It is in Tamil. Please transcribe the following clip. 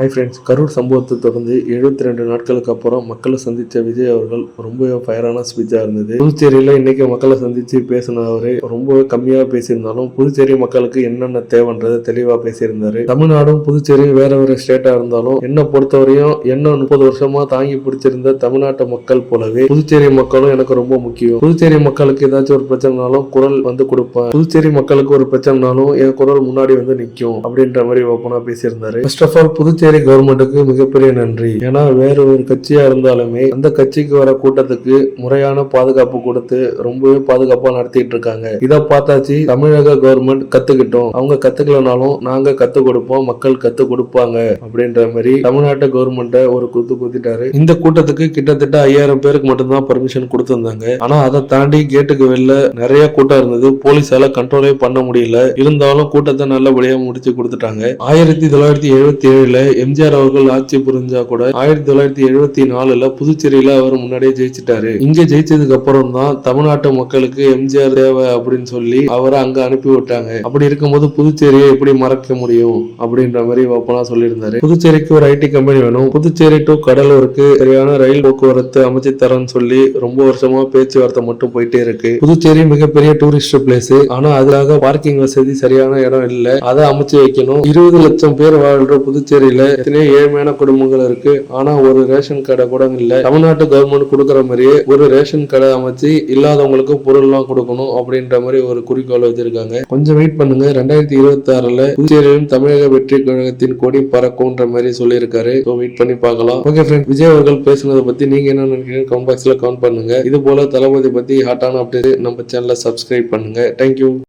ஹாய் ஃப்ரெண்ட்ஸ் கரூர் சம்பவத்தை தொடர்ந்து எழுபத்தி ரெண்டு நாட்களுக்கு அப்புறம் மக்களை சந்தித்த விஜய் அவர்கள் ரொம்ப ஃபயரான ஸ்பீச்சாக இருந்தது. புதுச்சேரியில் இன்னைக்கு மக்களை சந்தித்து பேசின அவர் ரொம்ப கம்மியாக பேசியிருந்தாலும் புதுச்சேரி மக்களுக்கு என்னென்ன தேவைன்றதை தெளிவாக பேசியிருந்தாரு. தமிழ்நாடும் புதுச்சேரியும் வேற வேறு ஸ்டேட்டாக இருந்தாலும் என்னை பொறுத்தவரையும் என்ன முப்பது வருஷமா தாங்கி பிடிச்சிருந்த தமிழ்நாட்டு மக்கள் போலவே புதுச்சேரி மக்களும் எனக்கு ரொம்ப முக்கியம். புதுச்சேரி மக்களுக்கு ஏதாச்சும் ஒரு பிரச்சனைனாலும் குரல் வந்து கொடுப்பேன். புதுச்சேரி மக்களுக்கு ஒரு பிரச்சனைனாலும் என் குரல் முன்னாடி வந்து நிற்கும் அப்படின்ற மாதிரி ஓப்பனாக பேசியிருந்தாரு. ஃபர்ஸ்ட் ஆஃப் ஆல் புதுச்சேரி கவர்மெண்ட்டுக்கு மிகப்பெரிய நன்றி. ஏன்னா வேற ஒரு கட்சியா இருந்தாலுமே அந்த கட்சிக்கு வர கூட்டத்துக்கு முறையான பாதுகாப்பு கொடுத்து ரொம்பவே பாதுகாப்பா நடத்திட்டு இருக்காங்க இதை பார்த்தாச்சு தமிழக கவர்மெண்ட் கத்துக்கிட்டோம். அவங்க கத்துக்கலனாலும் நாங்க கத்து கொடுப்போம் மக்கள் கத்து கொடுப்பாங்க அப்படின்ற மாதிரி தமிழ்நாட்டு கவர்மெண்ட்டை ஒரு குத்து குத்திட்டாரு. இந்த கூட்டத்துக்கு கிட்டத்தட்ட ஐயாயிரம் பேருக்கு மட்டும்தான் பர்மிஷன் கொடுத்திருந்தாங்க. ஆனா அதை தாண்டி கேட்டுக்கு வெளில நிறைய கூட்டம் இருந்தது. போலீஸால கண்ட்ரோலே பண்ண முடியல. இருந்தாலும் கூட்டத்தை நல்லபடியா முடிச்சு கொடுத்துட்டாங்க. ஆயிரத்தி தொள்ளாயிரத்தி எழுபத்தி ஏழுல எம்ஜிஆர் அவர்கள் ஆட்சி புரிஞ்சா கூட ஆயிரத்தி தொள்ளாயிரத்தி எழுபத்தி நாலுல புதுச்சேரியில அவர் முன்னாடியே ஜெயிச்சிட்டாரு. இங்க ஜெயிச்சதுக்கு அப்புறம் தான் தமிழ்நாட்டு மக்களுக்கு எம்ஜிஆர் தேவை அப்படின்னு சொல்லி அவரை அங்க அனுப்பி விட்டாங்க. அப்படி இருக்கும்போது புதுச்சேரியை எப்படி மறக்க முடியும் அப்படின்ற மாதிரி ஓப்பனா சொல்லியிருந்தாரு. புதுச்சேரிக்கு ஒரு ஐடி கம்பெனி வேணும். புதுச்சேரி டு கடலூருக்கு சரியான ரயில் போக்குவரத்து அமைச்சு தரேன்னு சொல்லி ரொம்ப வருஷமா பேச்சுவார்த்தை மட்டும் போயிட்டே இருக்கு. புதுச்சேரி மிகப்பெரிய டூரிஸ்ட் பிளேஸ் ஆனா அதுக்காக பார்க்கிங் வசதி சரியான இடம் இல்ல. அதை அமைச்சு வைக்கணும். இருபது லட்சம் பேர் வாழ்ற புதுச்சேரியில எத்தனையோ ஏழ்மையான குடும்பங்கள் இருக்கு. ஆனா ஒரு ரேஷன் கடை கூட இல்ல. தமிழ்நாட்டு கவர்மெண்ட் கொடுக்குற மாதிரியே ஒரு ரேஷன் கடை அமைச்சு இல்லாதவங்களுக்கு பொருள்லாம் கொடுக்கணும் அப்படின்ற மாதிரி ஒரு குறிக்கோள் வச்சிருக்காங்க. கொஞ்சம் வெயிட் பண்ணுங்க. ரெண்டாயிரத்தி இருபத்தி ஆறுல புதுச்சேரியிலும் தமிழக வெற்றி கழகத்தின் கொடி பறக்கும்ன்ற மாதிரி சொல்லியிருக்காரு. வெயிட் பண்ணி பார்க்கலாம். ஓகே ஃப்ரெண்ட் விஜய் அவர்கள் பேசுனதை பத்தி நீங்க என்ன நினைக்கிறீங்க? கமெண்ட் பாக்ஸ்ல கமெண்ட் பண்ணுங்க. இது போல தளபதி பத்தி ஹாட்டான அப்டேட் நம்ம சேனலை சப்ஸ்கிரைப் பண்ணுங்க. தேங்க்யூ